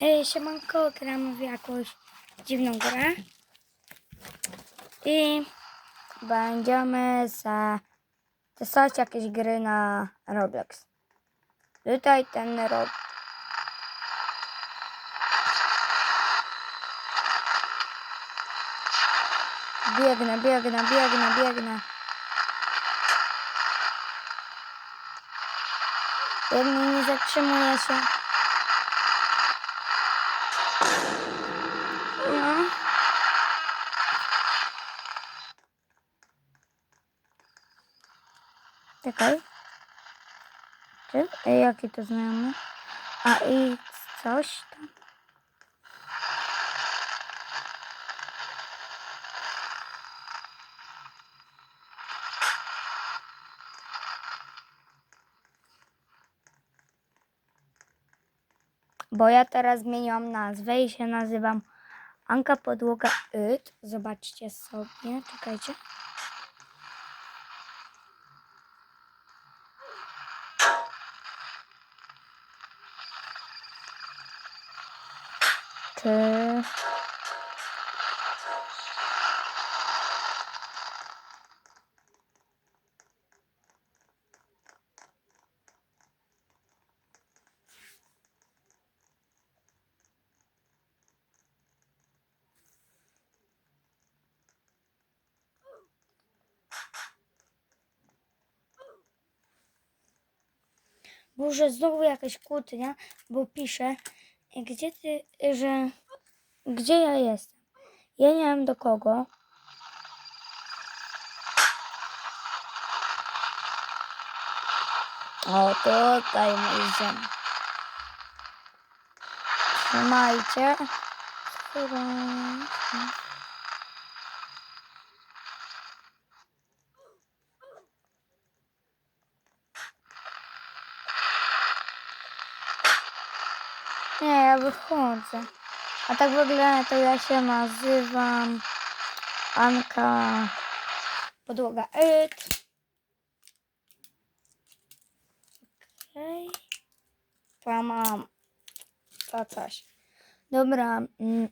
Ej, siemanko, gramy w jakąś dziwną grę. I będziemy za testować jakieś gry na Roblox. Tutaj ten Rob... Biegnę, biegnę, biegnę, biegnę. Biegnę, nie zatrzymuję się. No. Czekaj. Czy? Ej, jaki to znajomy? A i coś tam. Bo ja teraz zmieniłam nazwę i się nazywam Anka Podłoga Yt. Zobaczcie sobie, czekajcie. Czy... Boże, znowu jakaś kłótnia, bo pisze, gdzie ty, że, gdzie ja jestem? Ja nie wiem do kogo. O, tutaj ziem. Trzymajcie. Trzymajcie. Nie, ja wychodzę. A tak w ogóle to ja się nazywam Anka Podłoga It. Okej. To mam to coś. Dobra. Mm.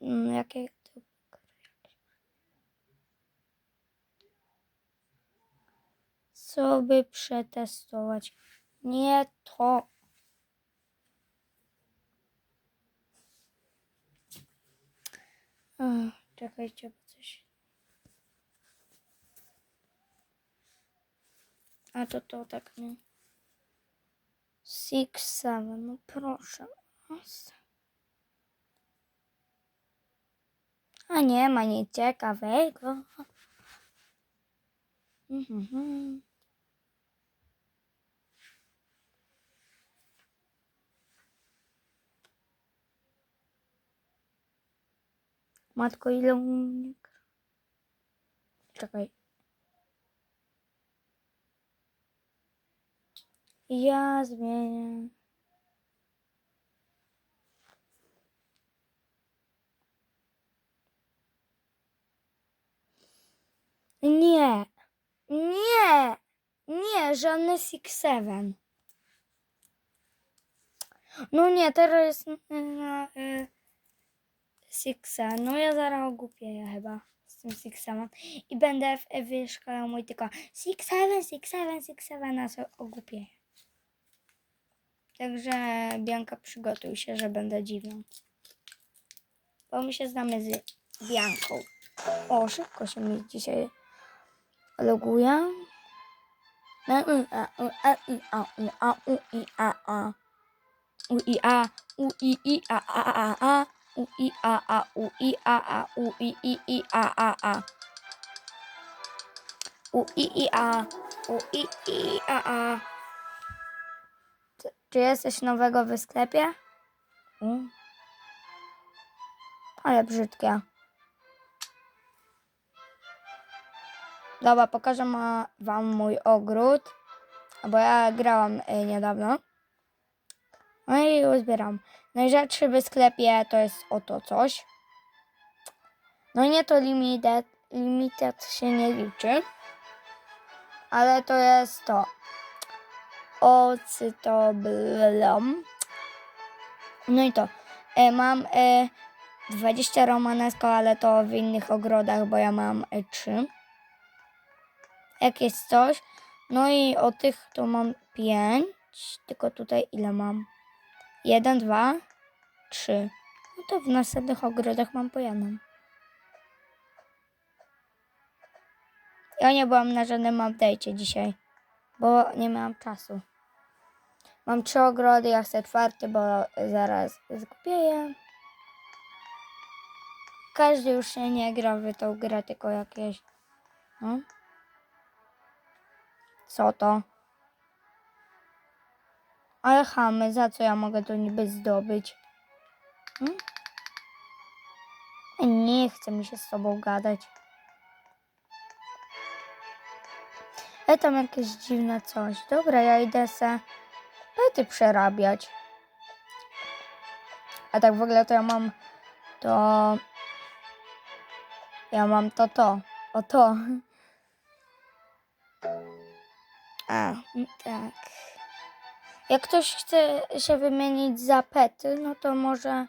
Mm, jakie to... Co by przetestować? Nie to. Ech, Czekajcie, bo coś. A to to tak nie. Six, seven, no proszę was. A nie ma nic ciekawego. Mhm. Matko, ile u mnie... Czekaj. Ja zmienię. Nie. Nie. Nie, żadny Six Seven. No nie, teraz jest na... Y Sixa. No ja zaraz ogłupieję chyba z tym Six Seven. I będę wyszkalał mój tylko Six Seven, Six Seven, Six Seven, a ogłupieję. Także Bianka przygotuj się, że będę dziwną. Bo my się znamy z Bianką. O, szybko się mi dzisiaj loguje. U, a, i, a, u, a, i, a, a. A, i, a, a, a, a. U, i, a, a, u, i, a, a, u, i, i, i, a, a, a. U, i, i, a, u, i, i, a, a. Czy, jesteś nowego w sklepie? Mm. Ale brzydkie. Dobra, pokażę wam mój ogród, bo ja grałam y, niedawno. No i uzbieram. Najrzadszy w sklepie to jest oto coś. No nie to limited, limited się nie liczy. Ale to jest to. Ocytoblom. No i to. E, mam e, 20 romanesko, ale to w innych ogrodach, bo ja mam e, 3. Jak jest coś. No i o tych to mam 5. Tylko tutaj ile mam? 1, 2, 3. No to w następnych ogrodach mam po. Ja nie byłam na żadnym update'cie dzisiaj, bo nie miałam czasu. Mam trzy ogrody, ja chcę czwarty, bo zaraz zgubieję. Każdy już się nie gra w tą grę, tylko jakieś. No. Co to? Ale chamy, za co ja mogę to niby zdobyć? Hmm? Nie chce mi się z tobą gadać. E tam jakieś dziwne coś. Dobra, ja idę se pety przerabiać. A tak w ogóle to ja mam to... Ja mam to to. O to. A, tak. Jak ktoś chce się wymienić za pety, no to może...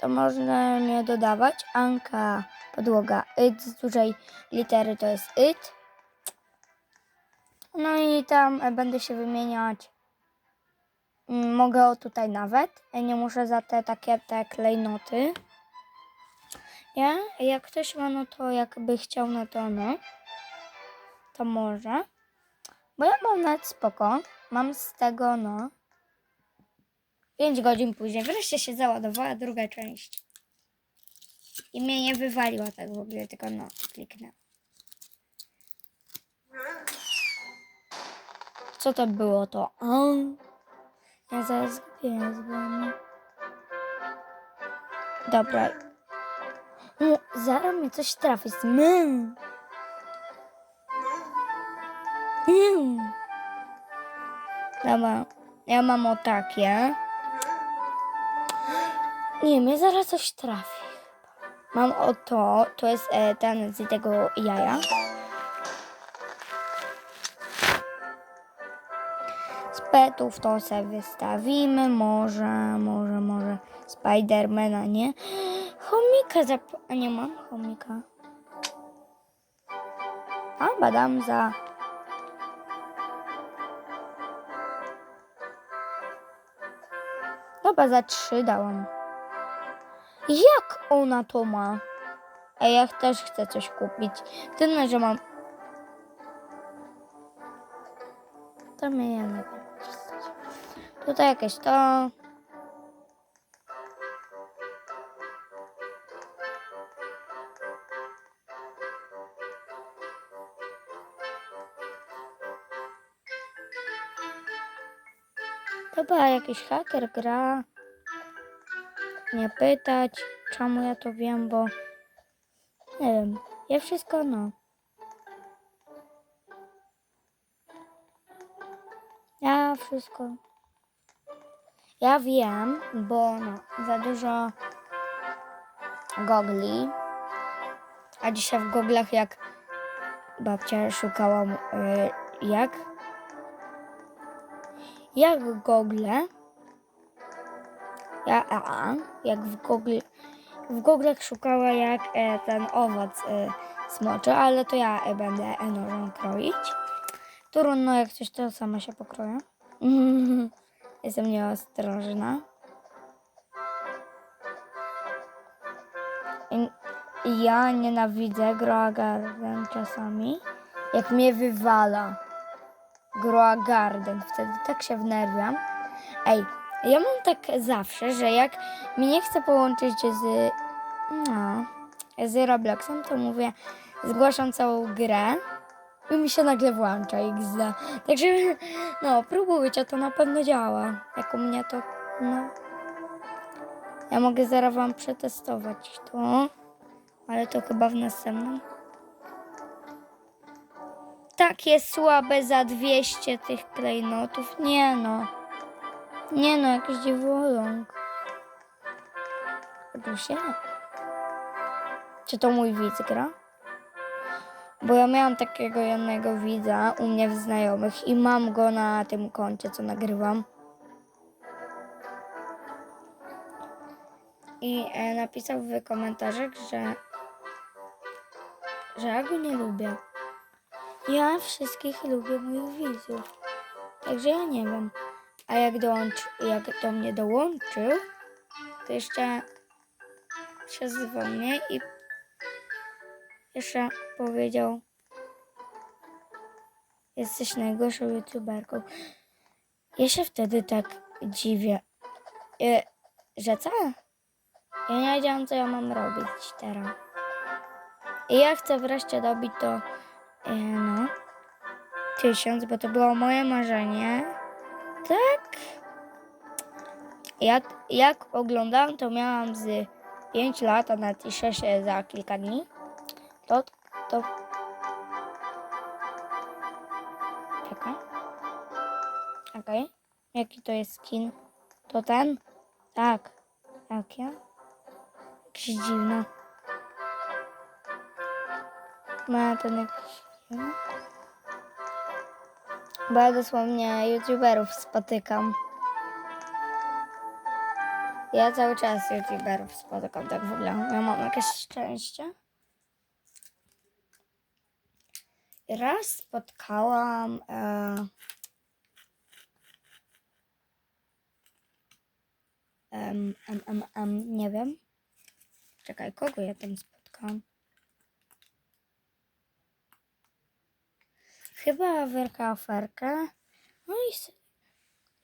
To można mnie dodawać. Anka, podłoga, it z dużej litery to jest it. No i tam będę się wymieniać. Mm, Mogę o tutaj nawet. Ja nie muszę za te takie te klejnoty. Nie? Jak ktoś ma, no to jakby chciał, no to no. To może. Bo ja mam nawet spoko. Mam z tego, no. 5 godzin później. Wreszcie się załadowała druga część. I mnie nie wywaliła tak w ogóle, tylko no, kliknę. Co to było to? O, ja zaraz zgubię z wami. Dobra. No, zaraz mnie coś trafi. Mm. Mm. Dobra. Ja mam o takie. Nie, mnie zaraz coś trafi. Mam o to. To jest e, ten z tego jaja. Z petów to se wystawimy. Może, może, może Spidermana, nie? Chomika zap... A nie mam chomika. A, badam za... Chyba za trzy dałam. Jak ona to ma? A ja też chcę coś kupić. Tyle, że mam... To mnie nie wiem. Tutaj jakieś to... Chyba jakiś haker gra. Nie pytać, czemu ja to wiem, bo nie wiem. Ja wszystko no. Ja wszystko. Ja wiem, bo no, za dużo gogli. A dzisiaj w goglach jak babcia szukałam y, jak jak gogle ja a, jak w Google w Google'ach szukała jak e, ten owoc e, smoczy, ale to ja e, będę e, nożem kroić. Trudno, jak coś to sama się pokroję. Jestem nieostrożna. Ja nienawidzę Garden czasami, jak mnie wywala. Groa Garden, wtedy tak się wnerwiam. Ej, ja mam tak zawsze, że jak mi nie chce połączyć z, no, z Robloxem, to mówię, zgłaszam całą grę i mi się nagle włącza XD. Także, no, próbujcie, to na pewno działa. Jak u mnie to, no. Ja mogę zaraz wam przetestować to, ale to chyba w następnym. Takie słabe za 200 tych klejnotów. Nie no. Nie no, jakiś dziwoląg. Się. Czy to mój widz gra? Bo ja miałam takiego jednego widza u mnie w znajomych i mam go na tym koncie, co nagrywam. i e, napisał w komentarzach, że, że ja go nie lubię. Ja wszystkich lubię moich widzów. Także ja nie wiem. A jak, dołączy, jak do mnie dołączył, to jeszcze się zwał mnie i jeszcze powiedział jesteś najgorszą youtuberką. Ja się wtedy tak dziwię, e, że co? Ja nie wiedziałam, co ja mam robić teraz. I ja chcę wreszcie dobić to, no, tysiąc, bo to było moje marzenie. Tak? Jak, jak oglądałam, to miałam z 5 lat, a nawet i 6 za kilka dni. To, to... Czekaj. Okej. Jaki to jest skin? To ten? Tak. Jakie? Jakiś dziwny. Ma ten jakiś ja dosłownie youtuberów spotykam. Ja cały czas youtuberów spotykam, tak w ogóle. Ja mam jakieś szczęście. Raz spotkałam. E, nie wiem. Czekaj, kogo ja tam spotkałam? Chyba Werka Aferkę. No i,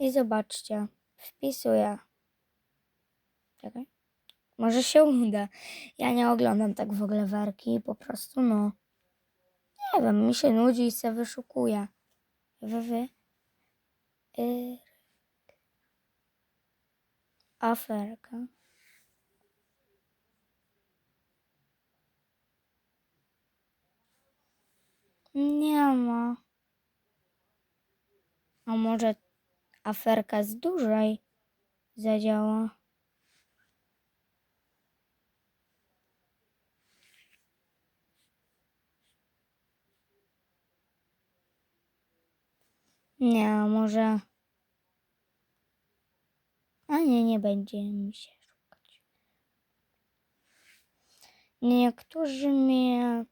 i zobaczcie. Wpisuję. Czekaj. Może się uda. Ja nie oglądam tak w ogóle Werki. Po prostu no. Nie wiem, mi się nudzi i se wyszukuję. Wy, wy. Aferka. Nie ma. A może aferka z dużej zadziała? Nie, może. A nie, nie będzie mi się szukać. Niektórzy mnie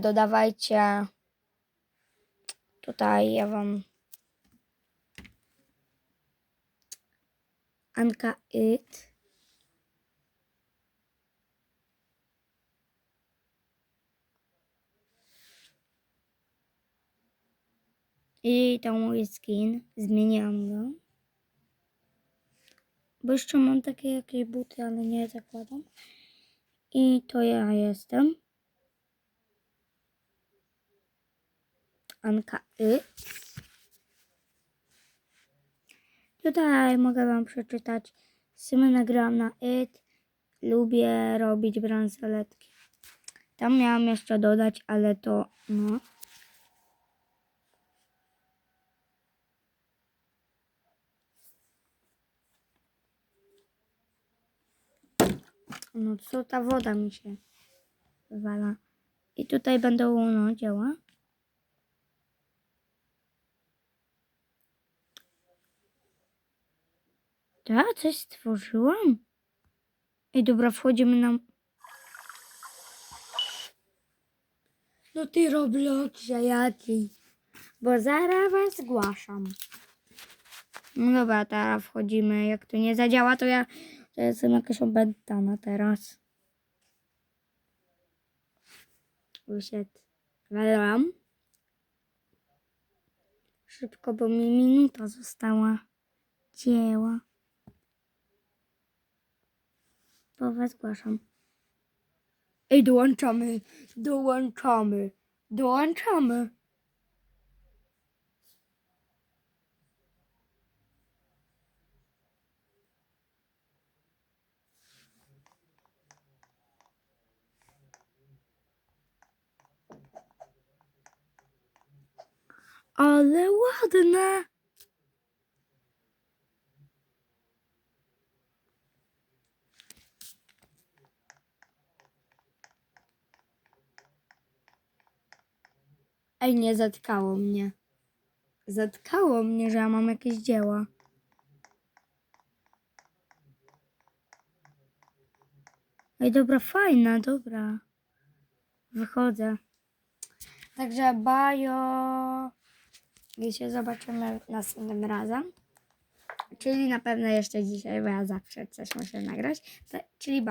dodawajcie tutaj ja wam Anka It. I to mój skin. Zmieniam go. Bo jeszcze mam takie jakieś buty, ale nie zakładam. I to ja jestem Anka Y. Tutaj mogę Wam przeczytać. Sumy nagrałam na IT. Lubię robić bransoletki. Tam miałam jeszcze dodać, ale to no. No co ta woda mi się wywala. I tutaj będą no dzieła. Ja coś stworzyłam? Ej, dobra, wchodzimy na... No ty Robloxie jaki? Bo zaraz was zgłaszam. No dobra, teraz wchodzimy. Jak to nie zadziała, to ja to jestem jakaś obętana teraz. Wyszedł. Wyszedł. Szybko, bo mi minuta została. Dzieła. Was zgłaszam. Ej, dołączamy, dołączamy, dołączamy. Ale ładne. Ej, nie zatkało mnie. Zatkało mnie, że ja mam jakieś dzieła. Ej, dobra, fajna, dobra. Wychodzę. Także bajo. Wiecie, zobaczymy następnym razem. Czyli na pewno jeszcze dzisiaj, bo ja zawsze coś muszę nagrać. Czyli